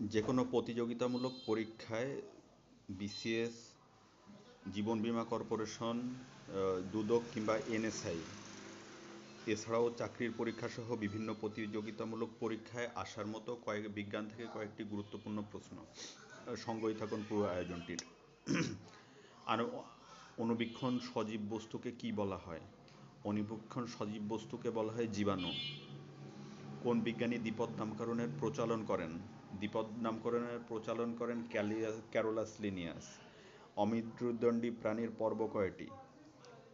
যে কোনো প্রতিযোগিতামূলক পরীক্ষায় বিসিএস, জীবন বীমা কর্পোরেশন দুদক কিংবা এনএসআই, এছাড়াও চাকরির পরীক্ষাসহ বিভিন্ন প্রতিযোগিতামূলক পরীক্ষায় আসার মতো কয়েক, বিজ্ঞান থেকে কয়েকটি গুরুত্বপূর্ণ প্রশ্ন সঙ্গই থাকুন পুরো আয়োজনটির। আর অনুবীক্ষণ সজীব বস্তুকে কি বলা হয়? অনুবীক্ষণ সজীব বস্তুকে বলা হয় জীবাণু। কোন বিজ্ঞানী দ্বিপদ নামকরণের প্রচলন করেন? দ্বিপদ নামকরণের প্রচলন করেন ক্যারোলাস লিনিয়াস। অমেরুদণ্ডী প্রাণীর পর্ব কয়টি?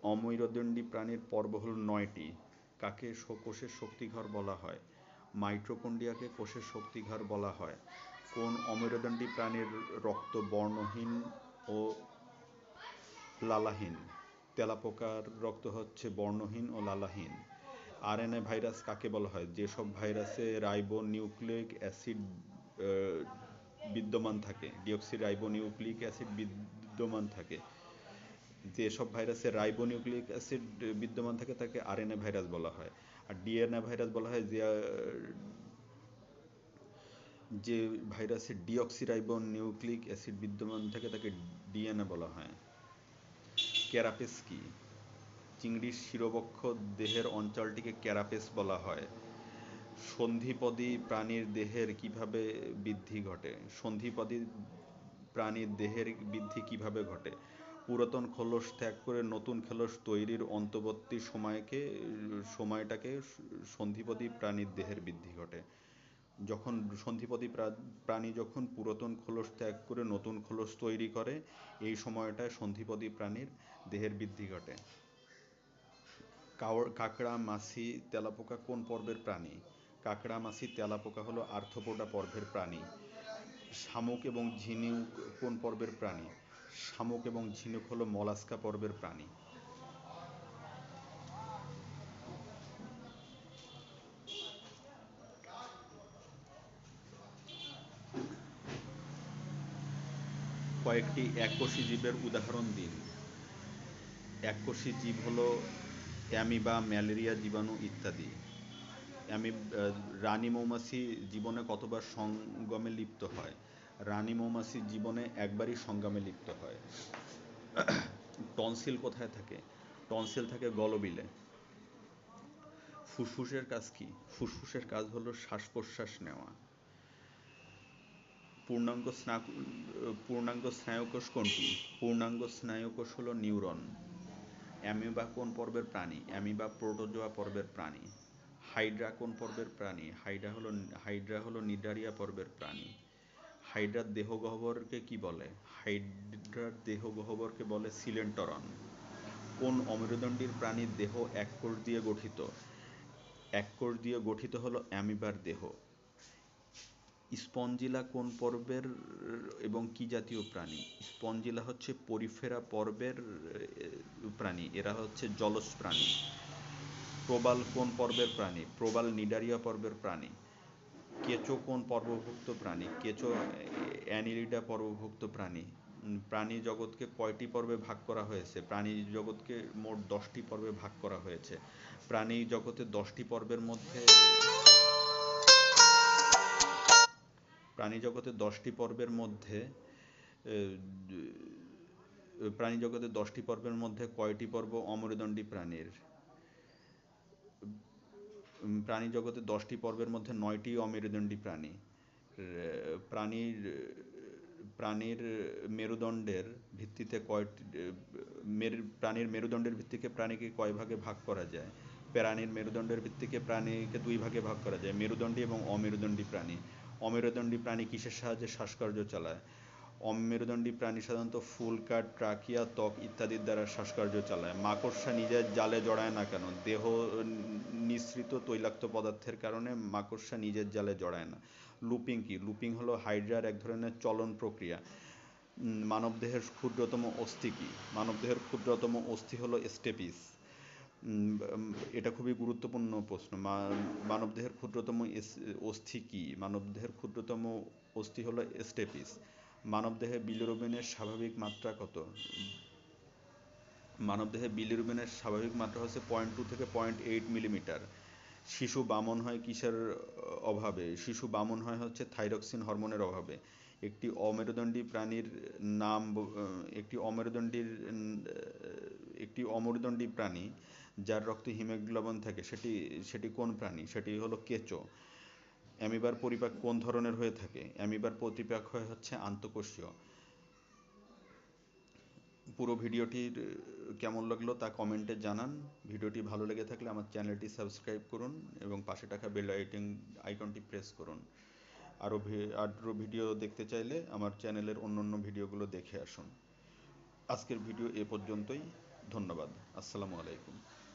অমেরুদণ্ডী প্রাণীর পর্ব হল নয়টি। কাকে কোষের শক্তিঘর বলা হয়? মাইট্রোকন্ডিয়াকে কোষের শক্তিঘর বলা হয়। কোন অমেরুদণ্ডী প্রাণীর রক্ত বর্ণহীন ও লালাহীন? তেলাপোকার রক্ত হচ্ছে বর্ণহীন ও লালাহীন। আরএনএ ভাইরাস কাকে বলা হয়? যেসব ভাইরাসে রাইবো নিউক্লিক অ্যাসিড বিদ্যমান থাকে। ডিঅক্সি রাইবো নিউক্লিক অ্যাসিড বিদ্যমান থাকে। যেসব ভাইরাসে রাইবো নিউক্লিক অ্যাসিড বিদ্যমান থাকে, তাকে আরএনএ ভাইরাস বলা হয়। আর ডিএনএ ভাইরাস বলা হয় যে যে ভাইরাসে ডিঅক্সিরাইবো নিউক্লিক অ্যাসিড বিদ্যমান থাকে, তাকে ডিএনএ বলা হয়। ক্যারাপেস কি চিংড়ির শিরবক্ষ দেহের অঞ্চলটিকে ক্যারাপেস বলা হয়। সন্ধিপদী প্রাণীর দেহের কীভাবে বৃদ্ধি ঘটে? সন্ধিপদী প্রাণীর দেহের বৃদ্ধি কীভাবে ঘটে? পুরাতন খোলস ত্যাগ করে নতুন খোলস তৈরির অন্তর্বর্তী সময়কে, সময়টাকে সন্ধিপদী প্রাণীর দেহের বৃদ্ধি ঘটে। যখন সন্ধিপদী প্রাণী যখন পুরাতন খোলস ত্যাগ করে নতুন খোলস তৈরি করে, এই সময়টায় সন্ধিপদী প্রাণীর দেহের বৃদ্ধি ঘটে। কাঁকড়া, মাছি, তেলাপোকা কোন পর্বের প্রাণী? কাঁকড়া মাছি তেলাপোকা হলো আর্থ্রোপোডা পর্বের প্রাণী। শামুক এবং ঝিনুক কোন পর্বের প্রাণী? শামুক এবং ঝিনুক হলো মলাস্কা পর্বের প্রাণী। কয়েকটি এককোষী জীবের উদাহরণ দিন। এককোষী জীব হলো অ্যামিবা, ম্যালেরিয়া, জীবাণু ইত্যাদি। অ্যামি রানী মৌমাছি জীবনে কতবার সঙ্গমে লিপ্ত হয়? রানী মৌমাছি জীবনে একবারই সঙ্গমে লিপ্ত হয়। টনসিল কোথায় থাকে? টনসিল থাকে গলবিলে। ফুসফুসের কাজ কি? ফুসফুসের কাজ হলো শ্বাস প্রশ্বাস নেওয়া। পূর্ণাঙ্গ পূর্ণাঙ্গ স্নায়ুকোষ কোনটি? পূর্ণাঙ্গ স্নায়ুকোষ হলো নিউরন। অ্যামিবা কোন পর্বের প্রাণী? অ্যামিবা প্রোটোজোয়া পর্বের প্রাণী। হাইড্রা কোন পর্বের প্রাণী? হাইড্রা হলো হাইড্রা হলো নিডারিয়া পর্বের প্রাণী। হাইড্রার দেহ গহ্বরকে কি বলে? হাইড্রার দেহ গহ্বরকে বলে সিলেন্টরন। কোন অমেরুদণ্ডীর প্রাণীর দেহ এক কোষ দিয়ে গঠিত? এক কোষ দিয়ে গঠিত হলো অ্যামিবার দেহ। স্পঞ্জিলা কোন পর্বের এবং কি জাতীয় প্রাণী? স্পঞ্জিলা হচ্ছে পরিফেরা পর্বের প্রাণী। এরা হচ্ছে জলজ প্রাণী। প্রবাল কোন পর্বের প্রাণী? প্রবাল নিডারিয়া পর্বের প্রাণী। কেঁচো কোন পর্বভুক্ত প্রাণী? কেঁচো অ্যানিলিডা পর্বভুক্ত প্রাণী। প্রাণী জগৎকে কয়টি পর্বে ভাগ করা হয়েছে? প্রাণী জগৎকে মোট দশটি পর্বে ভাগ করা হয়েছে। প্রাণী জগতে দশটি পর্বের মধ্যে প্রাণী জগতে দশটি পর্বের মধ্যে প্রাণী জগতে দশটি পর্বের মধ্যে কয়টি পর্ব অমরদণ্ডী প্রাণীর? প্রাণী জগতে দশটি পর্বের মধ্যে নয়টি অমেরুদণ্ডী প্রাণী। প্রাণীর প্রাণীর মেরুদণ্ডের ভিত্তিতে কয়টি প্রাণীর মেরুদণ্ডের ভিত্তিকে প্রাণীকে কয় ভাগে ভাগ করা যায়? প্রাণীর মেরুদণ্ডের ভিত্তিকে প্রাণীকে দুই ভাগে ভাগ করা যায়, মেরুদণ্ডী এবং অমেরুদণ্ডী প্রাণী। অমেরুদণ্ডী প্রাণী কিসের সাহায্যে শ্বাসকার্য চালায়? অমেরুদণ্ডী প্রাণী সাধারণত ফুল কাট ট্রাকিয়া, ত্বক ইত্যাদির দ্বারা শ্বাসকার্য চালায়। মাকড়সা নিজের জালে জড়ায় না কেন? দেহ নিঃসৃত তৈলাক্ত পদার্থের কারণে মাকড়সা নিজের জালে জড়ায় না। লুপিং কি? লুপিং হলো হাইড্রার এক ধরনের চলন প্রক্রিয়া। মানবদেহের ক্ষুদ্রতম অস্থি কি? মানবদেহের ক্ষুদ্রতম অস্থি হলো স্টেপিস। এটা খুবই গুরুত্বপূর্ণ প্রশ্ন। মানবদেহের ক্ষুদ্রতম অস্থি কি? মানবদেহের ক্ষুদ্রতম অস্থি হলো স্টেপিস। মানবদেহে বিলিরুবিনের স্বাভাবিক মাত্রা কত? মানবদেহে বিলিরুবিনের স্বাভাবিক মাত্রা হচ্ছে পয়েন্ট টু থেকে পয়েন্ট এইট মিলিমিটার শিশু বামন হয় কিসের অভাবে? শিশু বামন হয় হচ্ছে থাইরক্সিন হরমোনের অভাবে। একটি অমেরুদণ্ডী প্রাণীর নাম একটি অমেরুদণ্ডীর একটি অমেরুদণ্ডী প্রাণী যার রক্তে হিমোগ্লোবিন থাকে, সেটি সেটি কোন প্রাণী? সেটি হলো কেঁচো। অ্যামিবার পরিপাক কোন ধরনের হয়ে থাকে? অ্যামিবার পরিপাক হয় হচ্ছে আন্তঃকোষীয়। পুরো ভিডিওটির কেমন লাগল তা কমেন্টে জানান। ভিডিওটি ভালো লেগে থাকলে আমার চ্যানেলটি সাবস্ক্রাইব করুন এবং পাশে থাকা বেল আইকন আইকনটি প্রেস করুন। আরও আরও ভিডিও দেখতে চাইলে আমার চ্যানেলের অন্য অন্য ভিডিওগুলো দেখে আসুন। আজকের ভিডিও এ পর্যন্তই। ধন্যবাদ। আসসালামু আলাইকুম।